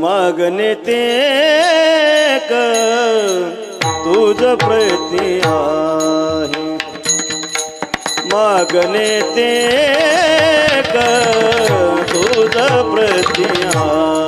मागणे ते तुझ प्रती आहे. मागणे ते तुझ प्रती आहे.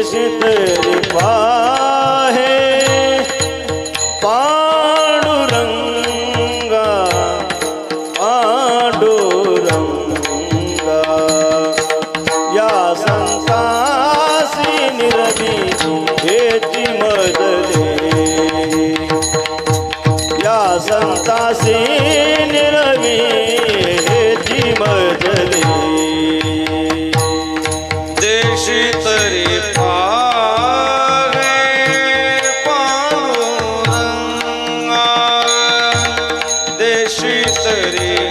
is अंतरी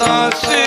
thoughts.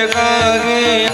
लगा गया